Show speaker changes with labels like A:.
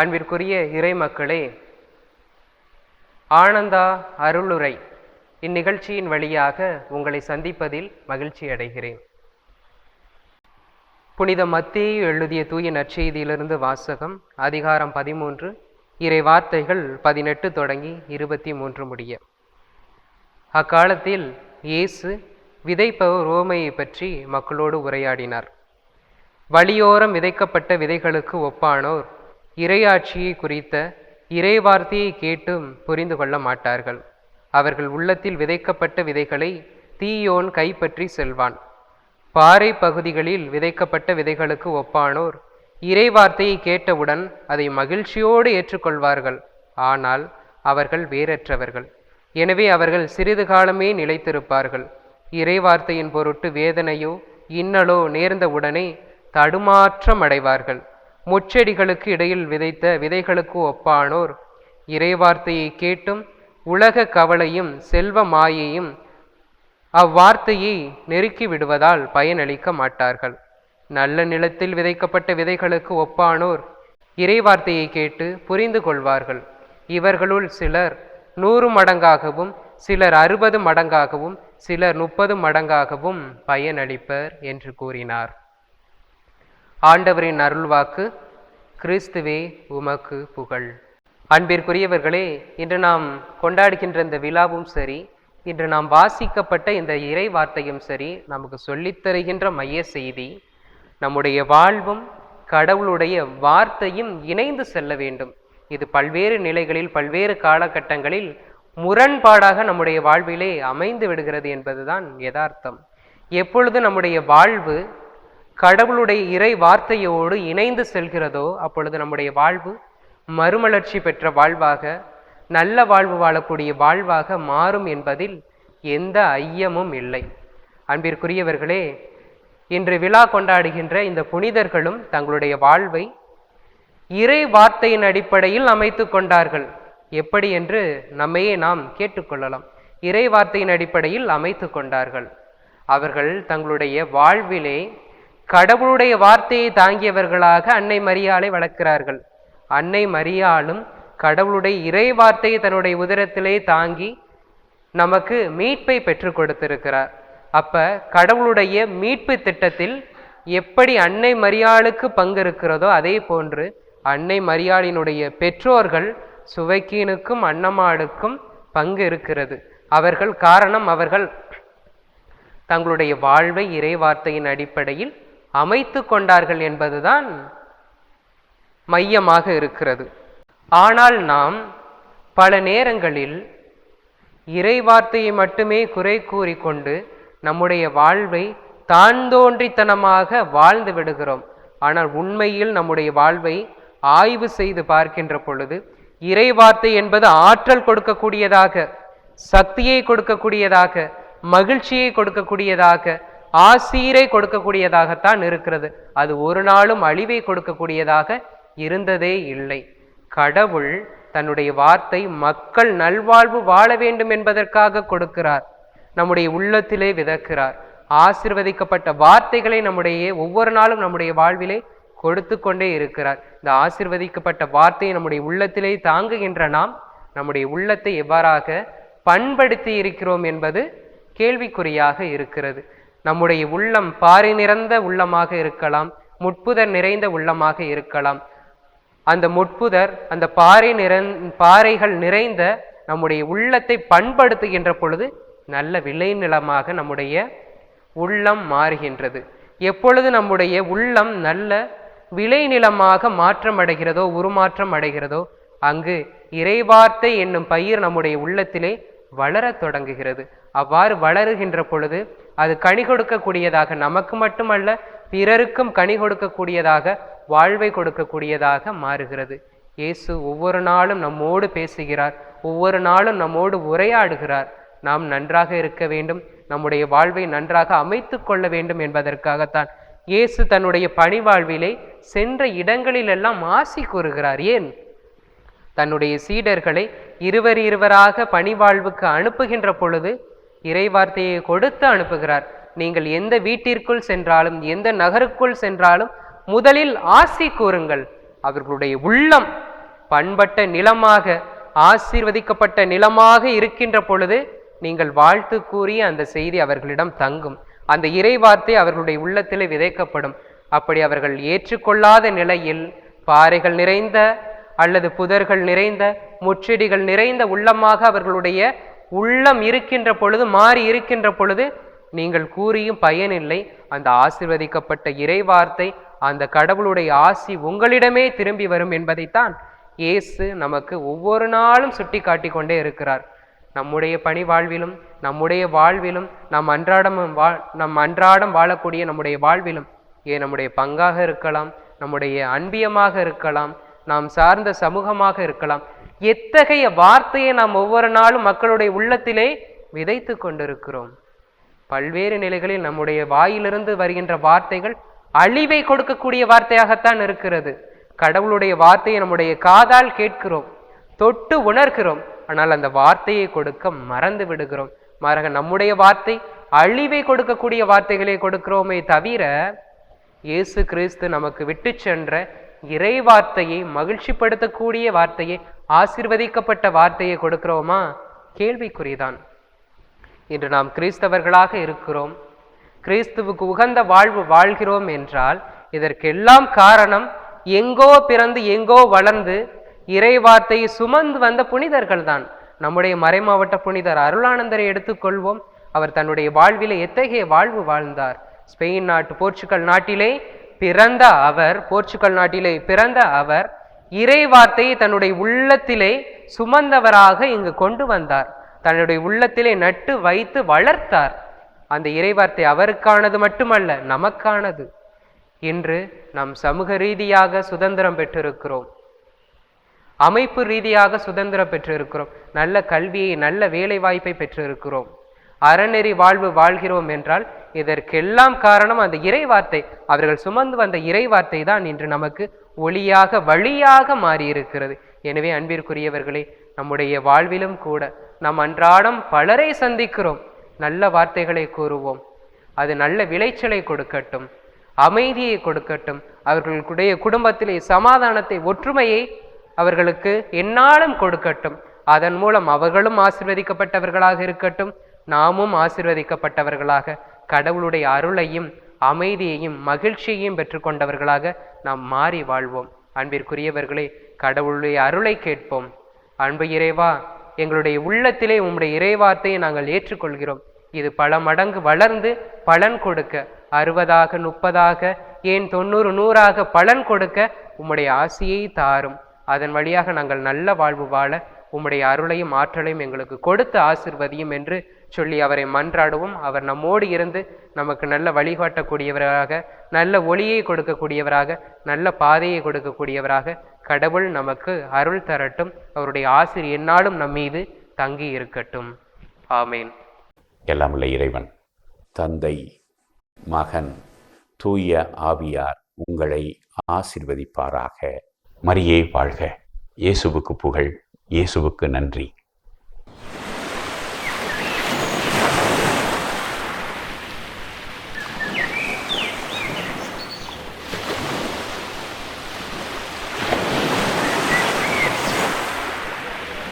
A: அன்பிற்குரிய இறை மக்களே ஆனந்தா அருளுரை. இந்நிகழ்ச்சியின் வழியாக உங்களை சந்திப்பதில் மகிழ்ச்சி அடைகிறேன். புனித மத்தேயு எழுதிய தூய நற்செய்தியிலிருந்து வாசகம் அதிகாரம் பதிமூன்று இறை வார்த்தைகள் பதினெட்டு தொடங்கி இருபத்தி மூன்று முடிய. அக்காலத்தில் இயேசு விதைப்பவர் ரோமையை பற்றி மக்களோடு உரையாடினார். வழியோரம் விதைக்கப்பட்ட விதைகளுக்கு ஒப்பானோர் இறையாட்சியை குறித்த இறை வார்த்தையை கேட்டும் புரிந்து கொள்ள மாட்டார்கள். அவர்கள் உள்ளத்தில் விதைக்கப்பட்ட விதைகளை தீயோன் கைப்பற்றி செல்வான். பாறை பகுதிகளில் விதைக்கப்பட்ட விதைகளுக்கு ஒப்பானோர் இறை வார்த்தையை கேட்டவுடன் அதை மகிழ்ச்சியோடு ஏற்றுக்கொள்வார்கள். ஆனால் அவர்கள் வேறற்றவர்கள். எனவே அவர்கள் சிறிது காலமே நிலைத்திருப்பார்கள். இறை வார்த்தையின் பொருட்டு வேதனையோ இன்னலோ நேர்ந்தவுடனே தடுமாற்றம் அடைவார்கள் முச்செடிகளுக்கு இடையில் விதைத்த விதைகளுக்கு ஒப்பானோர். இறைவார்த்தையை கேட்டும் உலக கவலையும் செல்வ மாயையும் அவ்வார்த்தையை நெருக்கி விடுவதால் பயனளிக்க மாட்டார்கள். நல்ல நிலத்தில் விதைக்கப்பட்ட விதைகளுக்கு ஒப்பானோர் இறைவார்த்தையை கேட்டு புரிந்து கொள்வார்கள். இவர்களுள் சிலர் நூறு மடங்காகவும் சிலர் அறுபது மடங்காகவும் சிலர் முப்பது மடங்காகவும் பயனளிப்பர் என்று கூறினார். ஆண்டவரின் அருள்வாக்கு கிறிஸ்துவே உமக்கு புகழ். அன்பிற்குரியவர்களே இன்று நாம் கொண்டாடுகின்ற இந்த விழாவும் சரி இன்று நாம் வாசிக்கப்பட்ட இந்த இறை வார்த்தையும் சரி நமக்கு சொல்லித் தருகின்ற மைய செய்தி நம்முடைய வாழ்வும் கடவுளுடைய வார்த்தையும் இணைந்து செல்ல வேண்டும். இது பல்வேறு நிலைகளில் பல்வேறு காலகட்டங்களில் முரண்பாடாக நம்முடைய வாழ்விலே அமைந்து விடுகிறது என்பதுதான் யதார்த்தம். எப்பொழுது நம்முடைய வாழ்வு கடவுளுடைய இறை வார்த்தையோடு இணைந்து செல்கிறதோ அப்பொழுது நம்முடைய வாழ்வு மறுமலர்ச்சி பெற்ற வாழ்வாக நல்ல வாழ்வு வாழக்கூடிய வாழ்வாக மாறும் என்பதில் எந்த ஐயமும் இல்லை. அன்பிற்குரியவர்களே இன்று விழா கொண்டாடுகின்ற இந்த புனிதர்களும் தங்களுடைய வாழ்வை இறை வார்த்தையின் அடிப்படையில் அமைத்து கொண்டார்கள். எப்படி என்று நம்மையே நாம் கேட்டுக்கொள்ளலாம் இறை வார்த்தையின் அடிப்படையில் அமைத்து கொண்டார்கள். அவர்கள் தங்களுடைய வாழ்விலே கடவுளுடைய வார்த்தையை தாங்கியவர்களாக அன்னை மரியாளை வளர்க்கிறார்கள். அன்னை மரியாளும் கடவுளுடைய இறை வார்த்தையை தன்னுடைய உதரத்திலே தாங்கி நமக்கு மீட்பை பெற்றுக் கொடுத்திருக்கிறார். அப்ப கடவுளுடைய மீட்பு திட்டத்தில் எப்படி அன்னை மரியாளுக்கு பங்கு இருக்கிறதோ அதே போன்று அன்னை மரியாளினுடைய பெற்றோர்கள் சுவைக்கீனுக்கும் அன்னம்மாளுக்கும் பங்கு இருக்கிறது. அவர்கள் காரணம் அவர்கள் தங்களுடைய வாழ்வை இறை வார்த்தையின் அடிப்படையில் அமைத்து கொண்டார்கள் என்பதுதான் மையமாக இருக்கிறது. ஆனால் நாம் பல நேரங்களில் இறைவார்த்தையை மட்டுமே குறை கூறிக்கொண்டு நம்முடைய வாழ்வை தான்தோன்றித்தனமாக வாழ்ந்து விடுகிறோம். ஆனால் உண்மையில் நம்முடைய வாழ்வை ஆய்வு செய்து பார்க்கின்ற பொழுது இறைவார்த்தை என்பது ஆற்றல் கொடுக்கக்கூடியதாக சக்தியை கொடுக்கக்கூடியதாக மகிழ்ச்சியை கொடுக்கக்கூடியதாக ஆசீரை கொடுக்கக்கூடியதாகத்தான் இருக்கிறது. அது ஒரு நாளும் அழிவை கொடுக்கக்கூடியதாக இருந்ததே இல்லை. கடவுள் தன்னுடைய வார்த்தை மக்கள் நல்வாழ்வு வாழ வேண்டும் என்பதற்காக கொடுக்கிறார். நம்முடைய உள்ளத்திலே விதக்கிறார். ஆசிர்வதிக்கப்பட்ட வார்த்தைகளை நம்முடைய ஒவ்வொரு நாளும் நம்முடைய வாழ்விலே கொடுத்து கொண்டே இருக்கிறார். இந்த ஆசிர்வதிக்கப்பட்ட வார்த்தையை நம்முடைய உள்ளத்திலே தாங்குகின்ற நாம் நம்முடைய உள்ளத்தை எவ்வாறாக பண்படுத்தி இருக்கிறோம் என்பது கேள்விக்குறியாக இருக்கிறது. நம்முடைய உள்ளம் பாறை நிறந்த உள்ளமாக இருக்கலாம் முட்புதர் நிறைந்த உள்ளமாக இருக்கலாம். அந்த முட்புதர் அந்த பாறை நிறந் பாறைகள் நிறைந்த நம்முடைய உள்ளத்தை பண்படுத்துகின்ற பொழுது நல்ல விளைநிலமாக நம்முடைய உள்ளம் மாறுகின்றது. எப்பொழுது நம்முடைய உள்ளம் நல்ல விளைநிலமாக மாற்றம் அடைகிறதோ உருமாற்றம் அடைகிறதோ அங்கு இறைவார்த்தை என்னும் பயிர் நம்முடைய உள்ளத்திலே வளரத் தொடங்குகிறது. அவ்வாறு வளருகின்ற பொழுது அது கனி கொடுக்கக்கூடியதாக நமக்கு மட்டுமல்ல பிறருக்கும் கனி கொடுக்கக்கூடியதாக வாழ்வை கொடுக்கக்கூடியதாக மாறுகிறது. இயேசு ஒவ்வொரு நாளும் நம்மோடு பேசுகிறார் ஒவ்வொரு நாளும் நம்மோடு உரையாடுகிறார். நாம் நன்றாக இருக்க வேண்டும் நம்முடைய வாழ்வை நன்றாக அமைத்து கொள்ள வேண்டும் என்பதற்காகத்தான் இயேசு தன்னுடைய பணிவாழ்விலே சென்ற இடங்களிலெல்லாம் ஆசி கூறுகிறார். ஏன்? தன்னுடைய சீடர்களை இருவர் இருவராக பணிவாழ்வுக்கு அனுப்புகின்ற பொழுது இறைவார்த்தையை கொடுத்து அனுப்புகிறார். நீங்கள் எந்த வீட்டிற்குள் சென்றாலும் எந்த நகருக்குள் சென்றாலும் முதலில் ஆசி கூறுங்கள். அவர்களுடைய உள்ளம் பண்பட்ட நிலமாக ஆசீர்வதிக்கப்பட்ட நிலமாக இருக்கின்ற பொழுது நீங்கள் வாழ்த்து கூறி அந்த செய்தி அவர்களிடம் தங்கும். அந்த இறைவார்த்தை அவர்களுடைய உள்ளத்திலே விதைக்கப்படும். அப்படி அவர்கள் ஏற்றுக்கொள்ளாத நிலையில் பாறைகள் நிறைந்த அல்லது புதர்கள் நிறைந்த முச்செடிகள் நிறைந்த உள்ளமாக அவர்களுடைய உள்ளம் இருக்கின்ற பொழுது மாறி இருக்கின்ற பொழுது நீங்கள் கூறியும் பயனில்லை அந்த ஆசிர்வதிக்கப்பட்ட இறை வார்த்தை அந்த கடவுளுடைய ஆசி உங்களிடமே திரும்பி வரும் என்பதைத்தான் இயேசு நமக்கு ஒவ்வொரு நாளும் சுட்டி காட்டி கொண்டே இருக்கிறார். நம்முடைய பணி வாழ்விலும் நம்முடைய வாழ்விலும் நம் அன்றாடம் வா நம் அன்றாடம் வாழக்கூடிய நம்முடைய வாழ்விலும் ஏன் நம்முடைய பங்காக இருக்கலாம் நம்முடைய அன்பியமாக இருக்கலாம் நாம் சார்ந்த சமூகமாக இருக்கலாம் எத்தகைய வார்த்தையை நாம் ஒவ்வொரு நாளும் மக்களுடைய உள்ளத்திலே விதைத்து கொண்டிருக்கிறோம்? பல்வேறு நிலைகளில் நம்முடைய வாயிலிருந்து வருகின்ற வார்த்தைகள் அழிவை கொடுக்கக்கூடிய வார்த்தையாகத்தான் இருக்கிறது. கடவுளுடைய வார்த்தையை நம்முடைய காதால் கேட்கிறோம் தொட்டு உணர்கிறோம். ஆனால் அந்த வார்த்தையை கொடுக்க மறந்து விடுகிறோம். மாறாக நம்முடைய வார்த்தை அழிவை கொடுக்கக்கூடிய வார்த்தைகளை கொடுக்கிறோமே தவிர இயேசு கிறிஸ்து நமக்கு விட்டு சென்ற இறை வார்த்தையை மகிழ்ச்சிப்படுத்தக்கூடிய வார்த்தையை ஆசிர்வதிக்கப்பட்ட வார்த்தையை கொடுக்கிறோமா? கேள்விக்குறிதான். இன்று நாம் கிறிஸ்தவர்களாக இருக்கிறோம். கிறிஸ்துவுக்கு உகந்த வாழ்வு வாழ்கிறோம் என்றால் இதற்கெல்லாம் காரணம் எங்கோ பிறந்து எங்கோ வளர்ந்து இறை வார்த்தையை சுமந்து வந்த புனிதர்கள் தான் நம்முடைய மறைமாவட்ட புனிதர் அருளானந்தரை எடுத்துக்கொள்வோம். அவர் தன்னுடைய வாழ்விலே எத்தகைய வாழ்வு வாழ்ந்தார்? ஸ்பெயின் நாட்டு போர்ச்சுகல் நாட்டிலே பிறந்த அவர் போர்ச்சுகல் நாட்டிலே பிறந்த அவர் இறை வார்த்தையை தன்னுடைய உள்ளத்திலே சுமந்தவராக இங்கு கொண்டு வந்தார். தன்னுடைய உள்ளத்திலே நட்டு வைத்து வளர்த்தார். அந்த இறைவார்த்தை அவருக்கானது மட்டுமல்ல நமக்கானது. இன்று நாம் சமூக ரீதியாக சுதந்திரம் பெற்றிருக்கிறோம். அமைப்பு ரீதியாக சுதந்திரம் பெற்றிருக்கிறோம். நல்ல கல்வியை நல்ல வேலை வாய்ப்பை பெற்றிருக்கிறோம். அறநெறி வாழ்வு வாழ்கிறோம் என்றால் இதற்கெல்லாம் காரணம் அந்த இறை வார்த்தை அவர்கள் சுமந்து வந்த இறை வார்த்தை தான் இன்று நமக்கு ஒளியாக வழியாக மாறியிருக்கிறது. எனவே அன்பிற்குரியவர்களே நம்முடைய வாழ்விலும் கூட நாம் அன்றாடம் பலரை சந்திக்கிறோம். நல்ல வார்த்தைகளை கூறுவோம். அது நல்ல விளைச்சலை கொடுக்கட்டும். அமைதியை கொடுக்கட்டும். அவர்களுடைய குடும்பத்திலே சமாதானத்தை ஒற்றுமையை அவர்களுக்கு என்னாலும் கொடுக்கட்டும். அதன் மூலம் அவர்களும் ஆசிர்வதிக்கப்பட்டவர்களாக இருக்கட்டும். நாமும் ஆசிர்வதிக்கப்பட்டவர்களாக கடவுளுடைய அருளையும் அமைதியையும் மகிழ்ச்சியையும் பெற்றுக்கொண்டவர்களாக நாம் மாறி வாழ்வோம். அன்பிற்குரியவர்களே கடவுளுடைய அருளை கேட்போம். அன்பு இறைவா எங்களுடைய உள்ளத்திலே உம்முடைய இறைவார்த்தையை நாங்கள் ஏற்றுக்கொள்கிறோம். இது பல மடங்கு வளர்ந்து பலன் கொடுக்க அறுபதாக முப்பதாக ஏன் தொண்ணூறு நூறாக பலன் கொடுக்க உம்முடைய ஆசியை தாரும். அதன் வழியாக நாங்கள் நல்ல வாழ்வு வாழ உம்முடைய அருளையும் ஆற்றலையும் எங்களுக்கு கொடுத்து ஆசிர்வதியும் என்று சொல்லி அவரை மன்றாடுவோம். அவர் நம்மோடு இருந்து நமக்கு நல்ல வழிகாட்டக்கூடியவராக நல்ல ஒளியை கொடுக்கக்கூடியவராக நல்ல பாதையை கொடுக்கக்கூடியவராக கடவுள் நமக்கு அருள் தரட்டும். அவருடைய ஆசிரியர் என்னாலும் நம் மீது தங்கி இருக்கட்டும். ஆமேன்.
B: எல்லாம் உள்ள இறைவன் தந்தை மகன் தூய ஆவியார் உங்களை ஆசிர்வதிப்பாராக. மரியே வாழ்க. இயேசுவுக்கு புகழ் இயேசுவுக்கு நன்றி.